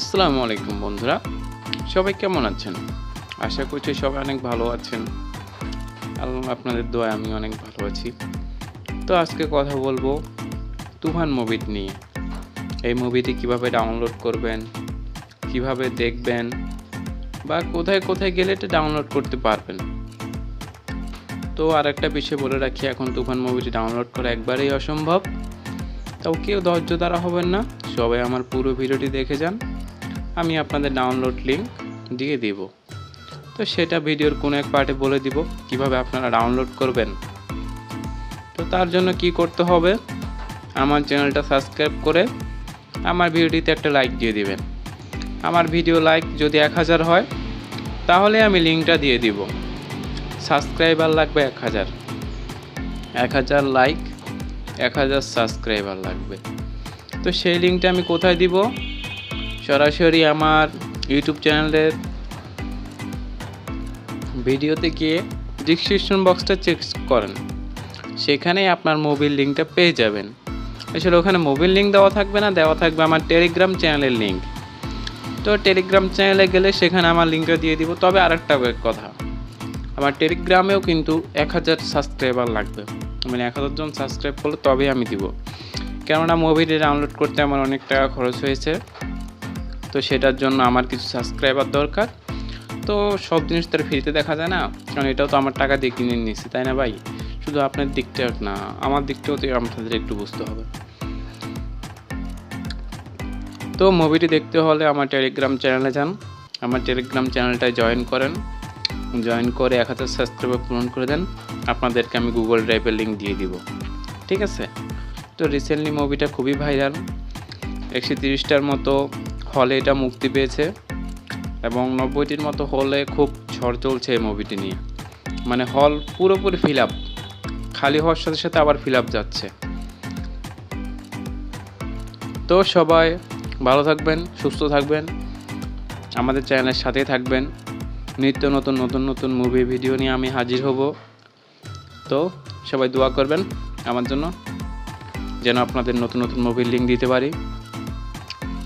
আসসালামু আলাইকুম বন্ধুরা। সবাই কেমন আছেন? আশা করছি সবাই অনেক ভালো আছেন। আপনাদের দোয়া আমি অনেক ভালো আছি। তো আজকে কথা বলব তুফান মুভিটি নিয়ে। এই মুভিটি কীভাবে ডাউনলোড করবেন, কীভাবে দেখবেন, বা কোথায় কোথায় গেলে এটা ডাউনলোড করতে পারবেন। তো আর একটা বিষয় বলে রাখি, এখন তুফান মুভিটি ডাউনলোড করা একবারেই অসম্ভব। তাও কেউ ধৈর্য দ্বারা হবেন না। সবাই আমার পুরো ভিডিওটি দেখে যান। আমি আপনাদের ডাউনলোড লিঙ্ক দিয়ে দিব। তো সেটা ভিডিওর কোনো এক পার্টে বলে দিব, কীভাবে আপনারা ডাউনলোড করবেন। তো তার জন্য কি করতে হবে, আমার চ্যানেলটা সাবস্ক্রাইব করে আমার ভিডিওটিতে একটা লাইক দিয়ে দিবেন। আমার ভিডিও লাইক যদি এক হাজার হয়, তাহলে আমি লিঙ্কটা দিয়ে দিব। সাবস্ক্রাইবার লাগবে এক হাজার। এক হাজার লাইক এক হাজার সাবস্ক্রাইবার লাগবে। তো সেই লিঙ্কটা আমি কোথায় দিব? সরাসরি আমার ইউটিউব চ্যানেলের ভিডিওতে গিয়ে ডিসক্রিপশন বক্সটা চেক করেন। সেখানেই আপনার মোবিল লিঙ্কটা পেয়ে যাবেন। আসলে ওখানে মোবিল লিঙ্ক দেওয়া থাকবে না, দেওয়া থাকবে আমার টেলিগ্রাম চ্যানেলের লিঙ্ক তো টেলিগ্রাম চ্যানেলে গেলে সেখানে আমার লিঙ্কটা দিয়ে দিব। তবে আরেকটা কথা, আমার টেলিগ্রামেও কিন্তু এক হাজার সাবস্ক্রাইবার লাগবে। মানে এক হাজার জন সাবস্ক্রাইব করলে তবেই আমি দিব। কেননা মুভিটি ডাউনলোড করতে আমার অনেক টাকা খরচ হয়েছে। তো সেটার জন্য আমার কিছু সাবস্ক্রাইবার দরকার। তো সব জিনিস তো আর ফ্রিতে দেখা যায় না। কারণ এটাও তো আমার টাকা দিয়ে কিনে নিয়েছি, তাই না ভাই? শুধু আপনার দিকটা না, আমার দিকটাও তো আপনাদের একটু বুঝতে হবে। তো মুভিটি দেখতে হলে আমার টেলিগ্রাম চ্যানেলে যান। আমার টেলিগ্রাম চ্যানেলটায় জয়েন করেন। জয়েন করে এক হাজার সাবস্ক্রাইবার পূরণ করে দেন। আপনাদেরকে আমি গুগল ড্রাইভের লিঙ্ক দিয়ে দিব। ঠিক আছে? তো রিসেন্টলি মুভিটা খুবই ভাইরাল একশো তিরিশটার মতো হলে এটা মুক্তি পেয়েছে এবং নব্বইটির মতো হলে খুব ঝড় চলছে এই মুভিটি নিয়ে। মানে হল পুরোপুরি ফিল আপ খালি হওয়ার সাথে সাথে আবার ফিল আপ যাচ্ছে। তো সবাই ভালো থাকবেন, সুস্থ থাকবেন, আমাদের চ্যানেলের সাথেই থাকবেন। নিত্য নতুন নতুন নতুন মুভি ভিডিও নিয়ে আমি হাজির হব। তো সবাই দোয়া করবেন আমার জন্য, যেন আপনাদের নতুন নতুন মুভির লিঙ্ক দিতে পারি।